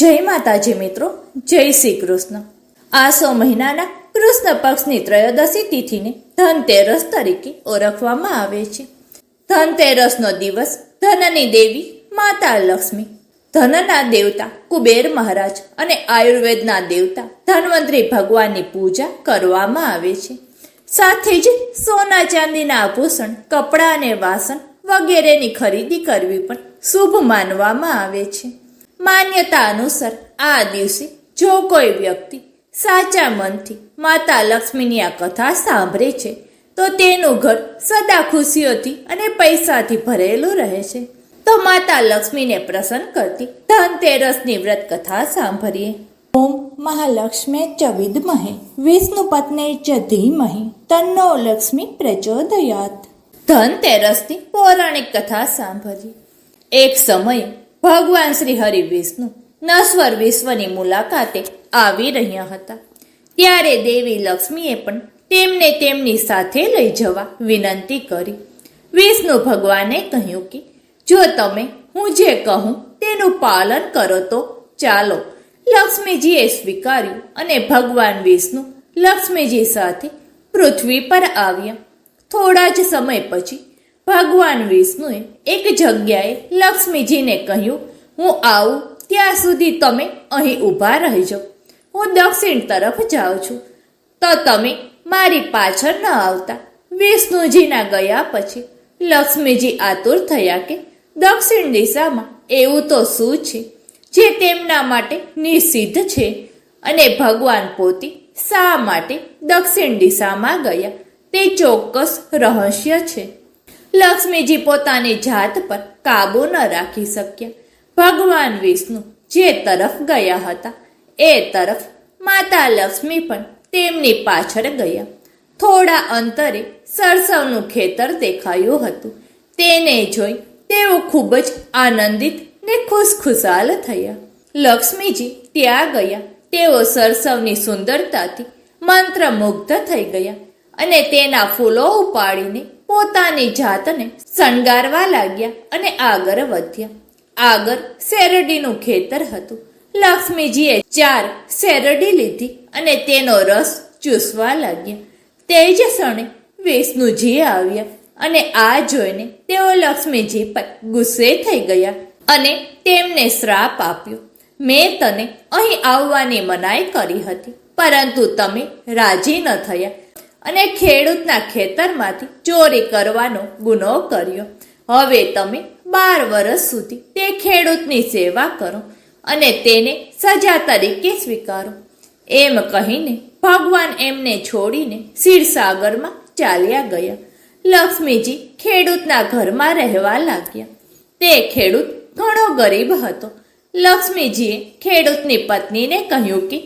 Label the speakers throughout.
Speaker 1: જય માતાજી મિત્રો, જય શ્રી કૃષ્ણ આસો મહિનાના કૃષ્ણ પક્ષની ત્રયોદશી તિથિને ધનતેરસ તરીકે ઓળખવામાં આવે છે. ધનતેરસનો દિવસ ધનની દેવી માતા લક્ષ્મી, ધનના દેવતા કુબેર મહારાજ અને આયુર્વેદના દેવતા ધનવંતરી ભગવાનની પૂજા કરવામાં આવે છે. સાથે જ સોના ચાંદીના આભૂષણ, કપડાં અને વાસણ વગેરેની ખરીદી કરવી પણ શુભ માનવામાં આવે છે. માન્યતા અનુસાર આ દિવસે જો કોઈ વ્યક્તિ સાચા મનથી માતા લક્ષ્મીની આ કથા સાંભળે છે તો તેનું ઘર સદા ખુશીઓથી અને પૈસાથી ભરેલું રહે છે. તો માતા લક્ષ્મીને પ્રસન્ન કરતી ધનતેરસની વ્રત કથા સાંભળીએ. ઓમ મહાલક્ષ્મે ચ વિદ્મહે વિષ્ણુ પત્ને ચ ધીમહે તન્નો લક્ષ્મી પ્રચોદયાત. ધનતેરસની પૌરાણિક કથા સાંભળીએ. એક સમયે ભગવાન શ્રી હરિ વિષ્ણુ નશ્વર વિશ્વની મુલાકાતે આવી રહ્યા હતા. ત્યારે દેવી લક્ષ્મીએ પણ તેમને તેમની સાથે લઈ જવા વિનંતી કરી. વિષ્ણુ ભગવાને કહ્યું કે, જો તમે, હું જે કહું તેનું પાલન કરો તો ચાલો. લક્ષ્મીજીએ સ્વીકાર્યું અને ભગવાન વિષ્ણુ લક્ષ્મીજી સાથે પૃથ્વી પર આવ્યા. થોડા જ સમય પછી ભગવાન વિષ્ણુએ એક જગ્યાએ લક્ષ્મીજીને કહ્યું, હું આવું ત્યાં સુધી તમે અહીં ઊભા રહેજો. હું દક્ષિણ તરફ જાઉં છું. તો તમે મારી પાછળ ન આવતા. વિષ્ણુજીના ગયા પછી લક્ષ્મીજી આતુર થયા કે, દક્ષિણ દિશામાં એવું તો શું છે? જે તેમના માટે નિષિદ્ધ છે? અને ભગવાન પોતે શા માટે દક્ષિણ દિશામાં ગયા? તે ચોક્કસ રહસ્ય છે. લક્ષ્મીજી પોતાની જાત પર કાબુ ન રાખી શક્યા. ભગવાન વિષ્ણુ જે તરફ ગયા હતા, એ તરફ માતા લક્ષ્મી પણ તેમની પાછળ ગયા. થોડા અંતરે સરસવનું ખેતર દેખાયું હતું. તેને જોઈ તેઓ ખૂબ જ આનંદિત ને ખુશખુશાલ થયા. લક્ષ્મીજી ત્યાં ગયા. તેઓ સરસવની સુંદરતાથી મંત્રમુગ્ધ થઈ ગયા અને તેના ફૂલો ઉપાડીને પોતાની જાતને શણગારવા લાગ્યા અને આગળ વધ્યા. આગળ શેરડીનું ખેતર હતું. લક્ષ્મીજીએ ચાર શેરડી લીધી અને તેનો રસ ચૂસવા લાગ્યા. તે જ ક્ષણે વિષ્ણુજી આવ્યા અને આ જોઈને તેઓ લક્ષ્મીજી પર ગુસ્સે થઈ ગયા અને તેમને શ્રાપ આપ્યો. મેં તને અહીં આવવાની મનાઈ કરી હતી, પરંતુ તમે રાજી ન થયા. અને ખેડૂતના ખેતરમાંથી ચોરી કરવાનો ગુનો કર્યો. હવે તમે બાર વર્ષ સુધી તે ખેડૂતની સેવા કરો અને તેને સજા તરીકે સ્વીકારો. એમ કહીને ભગવાન એમને છોડીને ક્ષીરસાગરમાં ચાલ્યા ગયા. લક્ષ્મીજી ખેડૂતના ઘરમાં રહેવા લાગ્યા. તે ખેડૂત ઘણો ગરીબ હતો. લક્ષ્મીજીએ ખેડૂતની પત્નીને કહ્યું કે,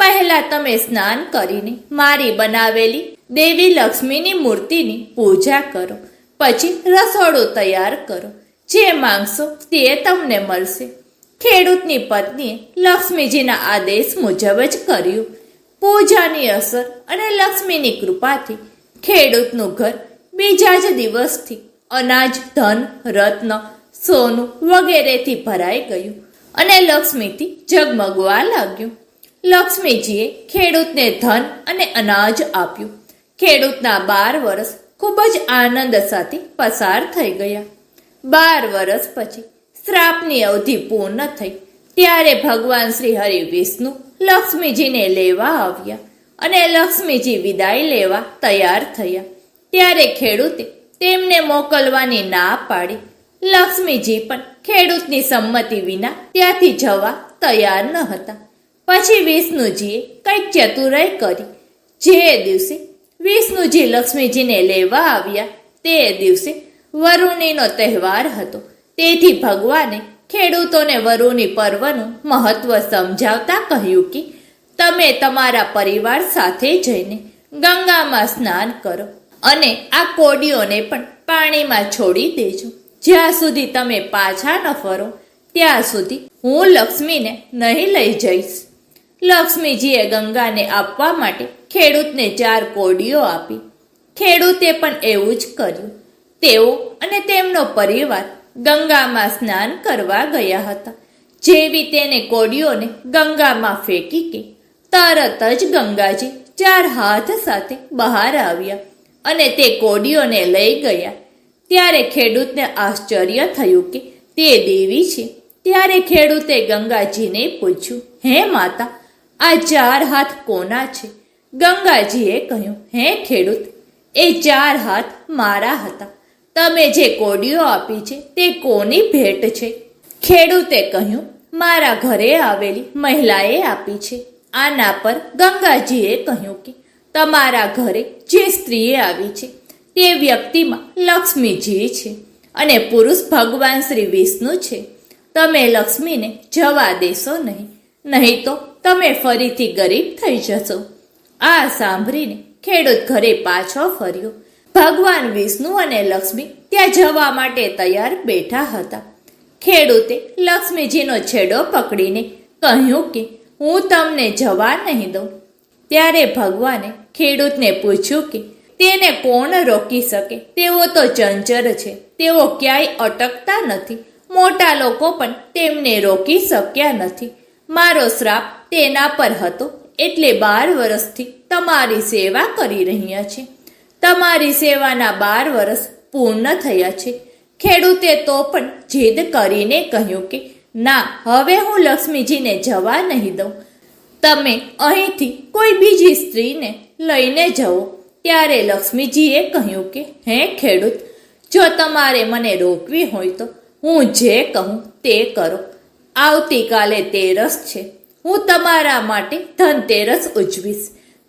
Speaker 1: પહેલાં તમે સ્નાન કરીને મારી બનાવેલી દેવી લક્ષ્મીની મૂર્તિની પૂજા કરો, પછી રસોડું તૈયાર કરો. જે માંગશો તે તમને મળશે. ખેડૂતની પત્નીએ લક્ષ્મીજીના આદેશ મુજબ જ કર્યું. પૂજાની અસર અને લક્ષ્મીની કૃપાથી ખેડૂતનું ઘર બીજા જ દિવસથી અનાજ, ધન, રત્ન, સોનું વગેરેથી ભરાઈ ગયું અને લક્ષ્મીથી ઝગમગવા લાગ્યું. લક્ષ્મીજીએ ખેડૂતને ધન અને અનાજ આપ્યું. ખેડૂતના બાર વર્ષ ખૂબ જ આનંદ સાથે પસાર થઈ ગયા. બાર વર્ષ પછી શ્રાપની અવધિ પૂર્ણ થઈ. ત્યારે ભગવાન શ્રી હરિ વિષ્ણુ લક્ષ્મીજીને લેવા આવ્યા અને લક્ષ્મીજી વિદાય લેવા તૈયાર થયા. ત્યારે ખેડૂતે તેમને મોકલવાની ના પાડી. લક્ષ્મીજી પણ ખેડૂતની સંમતિ વિના ત્યાંથી જવા તૈયાર ન હતા. પછી વિષ્ણુજીએ કંઈક ચતુરાઈ કરી. જે દિવસે વિષ્ણુજી લક્ષ્મીજીને લેવા આવ્યા. તે દિવસે વરુણીનો તહેવાર હતો. તેથી ભગવાને ખેડૂતોને વરુણી પર્વનું મહત્વ સમજાવતા કહ્યું કે, તમે તમારા પરિવાર સાથે જઈને ગંગામાં સ્નાન કરો અને આ કોડીઓને પણ પાણીમાં છોડી દેજો. જ્યાં સુધી તમે પાછા ન ફરો, ત્યાં સુધી હું લક્ષ્મીને નહીં લઈ જઈશ. લક્ષ્મીજીએ ગંગાને આપવા માટે ખેડૂતને ચાર કોડીઓ આપી. ખેડૂતે પણ એવું જ કર્યું. તેઓ અને તેમનો પરિવાર ગંગામાં સ્નાન કરવા ગયા હતા. જેવી તેને કોડીઓને ગંગામાં ફેંકી કે, તરત જ ગંગાજી ચાર હાથ સાથે બહાર આવ્યા અને તે કોડીઓને લઈ ગયા. ત્યારે ખેડૂતને આશ્ચર્ય થયું કે તે દેવી છે. ત્યારે ખેડૂતે ગંગાજીને પૂછ્યું, હે માતા આ ચાર હાથ કોના છે? ગંગાજીએ કહ્યું, હે ખેડૂત, એ ચાર હાથ મારા હતા. તમે જે કોડીઓ આપી છે તે કોની ભેટ છે? ખેડૂતે કહ્યું, મારા ઘરે આવેલી મહિલાએ આપી છે. આના પર ગંગાજીએ કહ્યું કે, તમારા ઘરે જે સ્ત્રીએ આવી છે તે વ્યક્તિમાં લક્ષ્મીજી છે અને પુરુષ ભગવાન શ્રી વિષ્ણુ છે. તમે લક્ષ્મીને જવા દેશો નહીં. નહીં તો તમે ફરીથી ગરીબ થઈ જશો. આ સાંભળીને ખેડૂત ઘરે પાછો ફર્યો. ભગવાન વિષ્ણુ અને લક્ષ્મી ત્યાં જવા માટે તૈયાર બેઠા હતા. ખેડૂતે લક્ષ્મીજીનો છેડો પકડીને કહ્યું કે, હું તમને જવા નહીં દઉં. ત્યારે ભગવાને ખેડૂતને પૂછ્યું કે, તેને કોણ રોકી શકે? તેઓ તો ચંચર છે. તેઓ ક્યાંય અટકતા નથી. મોટા લોકો પણ તેમને રોકી શક્યા નથી. મારો શ્રાપ તેના પર હતો એટલે બાર વર્ષથી તમારી સેવા કરી રહ્યા છે. તમારી સેવાના બાર વર્ષ પૂર્ણ થયા છે. ખેડૂતે તો પણ જીદ કરીને કહ્યું કે, ના, હવે હું લક્ષ્મીજીને જવા નહીં દઉં. તમે અહીંથી કોઈ બીજી સ્ત્રીને લઈને જવો ત્યારે લક્ષ્મીજીએ કહ્યું કે, હે ખેડૂત, જો તમારે મને રોકવી હોય તો હું જે કહું તે કરો. આવતીકાલે તેરસ છે. હું તમારા માટે ધનતેરસ ઉજવીશ.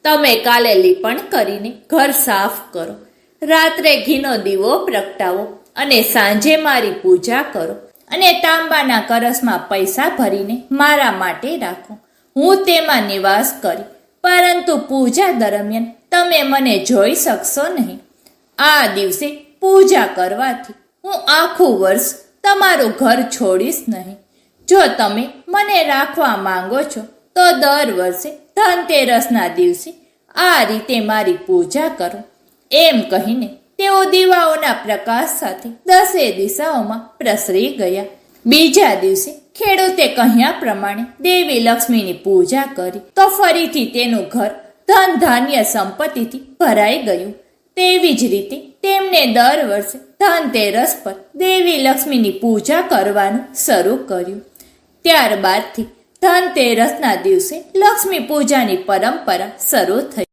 Speaker 1: તમે કાલે લીપણ કરીને ઘર સાફ કરો. રાત્રે ઘીનો દીવો પ્રગટાવો અને સાંજે મારી પૂજા કરો અને તાંબાના કરસમાં પૈસા ભરીને મારા માટે રાખો. હું તેમાં નિવાસ કરી, પરંતુ પૂજા દરમિયાન તમે મને જોઈ શકશો નહીં. આ દિવસે પૂજા કરવાથી હું આખું વર્ષ તમારું ઘર છોડીશ નહીં. જો તમે મને રાખવા માંગો છો, તો દર વર્ષે ધનતેરસના દિવસે આ રીતે મારી પૂજા કરો. એમ કહીને તેઓ દીવાઓના પ્રકાશ સાથે દસે દિશાઓમાં પ્રસરી ગયા. બીજા દિવસે ખેડૂતે કહ્યા પ્રમાણે દેવી લક્ષ્મીની પૂજા કરી, તો ફરીથી તેનું ઘર ધન ધાન્ય સંપત્તિથી ભરાઈ ગયું. તેવી જ રીતે તેમને દર વર્ષે ધનતેરસ પર દેવી લક્ષ્મીની પૂજા કરવાનું શરૂ કર્યું. ત્યારબાદથી ધનતેરસના દિવસે લક્ષ્મી પૂજાની પરંપરા શરૂ થઈ